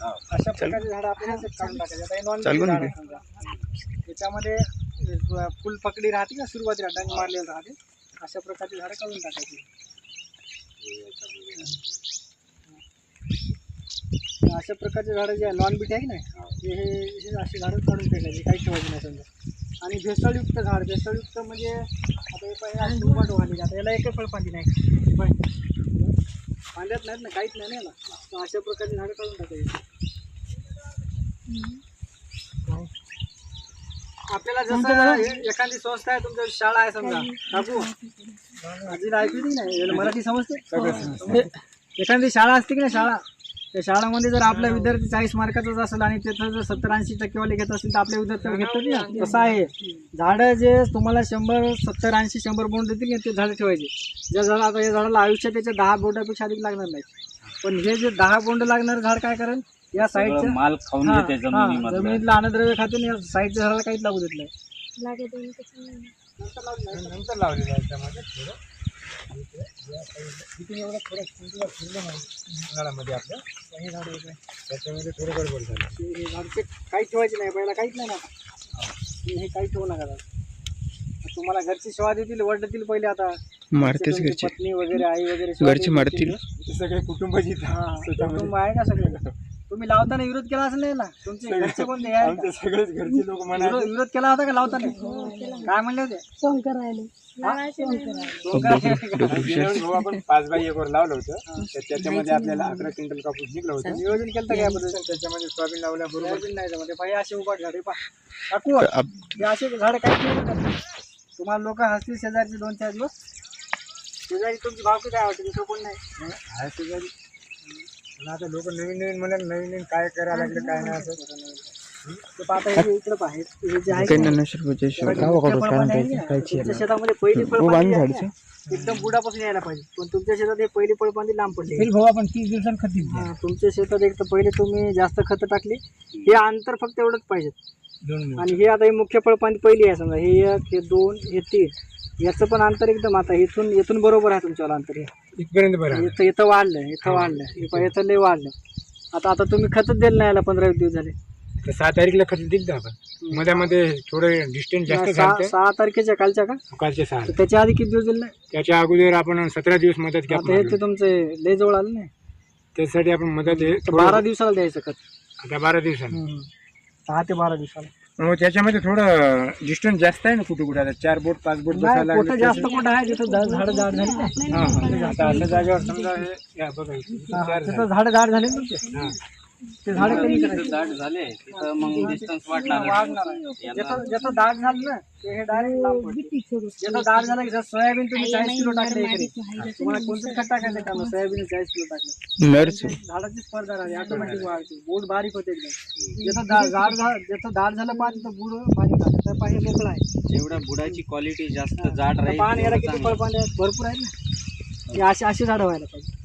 अशा प्रकारचे झाडं आपल्याला काढून टाकायचे. झाड आहे समजा. त्याच्यामध्ये अं, फुल फकडी राहते ना सुरुवातीला डंग मारलेलं राहते. अशा प्रकारची झाडं काढून टाकायची. अशा प्रकारचे झाडं जे नॉन बीट आहे ना हे. हे हे अशी झाडं काढून टाकायची काही ठेवायची नाही समजा. आणि भेसळयुक्त झाड भेसळयुक्त म्हणजे आता हे पहिले वाढली आता याला एकही फळपांडी नाही. पण फांद्यात नाहीत ना काहीच नाही ना. याला तर अशा प्रकारची झाडं काढून टाकायची. आपल्याला जसं एखादी संस्था आहे तुमच्या शाळा आहे समजा. काकू आजी ऐकली नाही मराठी समजते. एखादी शाळा असते की नाही शाळा? त्या शाळामध्ये जर आपला विद्यार्थी चाळीस मार्काचाच असेल आणि त्याचं जर सत्तर ऐंशी टक्केवाले घेत असेल तर आपल्या विद्यार्थ्याला घेतात ना तसं आहे. झाडं जे तुम्हाला शंभर सत्तर ऐंशी शंभर बोंड देतील ना ते झाडं ठेवायचे. ज्या झाडं आता या झाडाला आयुष्यात त्याच्या दहा बोंडापेक्षा अधिक लागणार नाही पण हे जे दहा बोंड लागणार झाड काय करेल? या साईडचं माल खाऊन घेते जमिनीमधलं. जमिनीतलं अन्नद्रव्य खाते या साईडच्या झाडाला काहीच लागू देत नाही. नंतर लावलेलं आहे त्यामध्ये थोडं. तिथून एवढं थोडं चिंचेला फिरलं नाही. उन्हाळ्यामध्ये आपल्या तर हे झाड आहे. त्याच्यामध्ये थोडं गडबड झालं. हे झाडचे काहीच ठेवायचे नाही पहिला काहीच नाही ना हे हे काही ठेवू नका. तुम्हाला घरची सेवा देतील वडतील पहिले आता. मारतेच घरचे. पत्नी वगैरे आई वगैरे घरचे. मारतील. सगळे कुटुंब कुटुंब आहे का सगळे तुम्ही लावताना विरोध केला असेल नाही ना तुमचे घरचे कोणते आहे का? सगळेच घरचे लोक म्हणा विरोध विरोध केला होता का लावताना? काय म्हणले होते? फोन करायला भाऊ आपण पाच बाय एकवर लावलं होतं तर त्याच्यामध्ये आपल्याला अकरा क्विंटल कापूस निघलं होतं. नियोजन केलं काय त्याच्यामध्ये सोयाबीन लावल्याबरोबर सोयाबीन नाही जमत. हे असे उभा झाडे पा काकू हे असे झाडं नका. तुम्हाला लोक हसतील शेजारचे दोन चार दिवस. शेजारी तुमची भावकी काय वाटते दुसरं कोण नाही? शेजारी. आता लोक नवीन नवीन म्हणाल नवीन नवीन काय करायला लागलं काय नाही असं. इकडे हे जे आहे तुमच्या शेतामध्ये पहिली फळबाग झाडचे. एकदम बुडापासून यायला पाहिजे. पण तुमच्या शेतात हे पहिली फळबांधी लांब पडली. भाऊ आपण तीस दिवसांनी खत हा, तुमच्या शेतात एक तर पहिले तुम्ही जास्त खत टाकली. हे अंतर फक्त एवढंच पाहिजे. आणि हे आता हे मुख्य फळपांती पहिली आहे समजा. हे एक हे दोन हे तीन. याचं पण अंतर एकदम आता इथून इथून बरोबर आहे तुमच्याला अंतर हे. इथपर्यंत बरं इथं इथं वाढलं इथं वाढलं इथं लय वाढलं आता आता तुम्ही खतच दिलं नाही याला पंधरा वीस दिवस झाले. तर सहा तारीखला खत दिलं आपण. मध्यामध्ये थोडं डिस्टन्स जास्त सहा झालं सहा तारखेच्या कालच्या का? कालचे सहा. तर त्याच्या आधी किती दिवस दिले नाही? त्याच्या अगोदर आपण सतरा दिवस मदत आता हे ते तुमचे लय जवळ आलं नाही. त्यासाठी आपण मदत हे बारा दिवसाला द्यायचं खत. आता बारा दिवसांनी. हम्म. सहा ते बारा दिवसाला. हो त्याच्यामध्ये थोडं डिस्टन्स जास्त आहे ना कुठे कुठे? आता चार बोट पाच बोट बसायला नाही, कुठं लागले जास्त कुठं आहे जिथं झाड झाडं जाड झाली हा हा. आता अशा जागेवर समजा हे हा, चार तिथं झाडं. जाड झाले ना तुमचे? हा. ते झाडं कमी करायचे. दाट झाले तिथं मग डिस्टन्स वाढणार वाढणार आहे. ज्याचं ज्याचं दाट झालं ना ते हे डायरेक्ट लांब पडतं. ज्याचं दाट झालं की जसं सोयाबीन तुम्ही चाळीस किलो टाकले तुम्हाला कोणतं खत टाकायचं का? मग सोयाबीन चाळीस किलो टाकलं. झाडाची स्पर्धा राहते ऑटोमॅटिक वाढते. बोट बारीक होते एकदम. ज्याचं दा- झाड झाड ज्याचं दाट झालं पाणी तर बुड बारीक झालं तर पाणी मोकळं आहे. जेवढ्या बुडाची क्वालिटी जास्त जाड आता पाणी याला राहील किती आहेत भरपूर आहेत ना. हे अशी अशी झाडं व्हायला पाहिजे.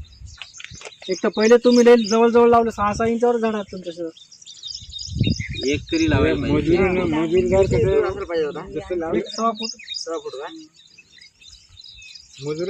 एक तर पहिले तुम्ही लई जवळ लावलं सहा सहा इंचावर झाड आहेत तुमच्या शेतात एक तरी लावायला पाहिजे. मजूर मजूरदार कसं एक सव्वा फूट. मजूर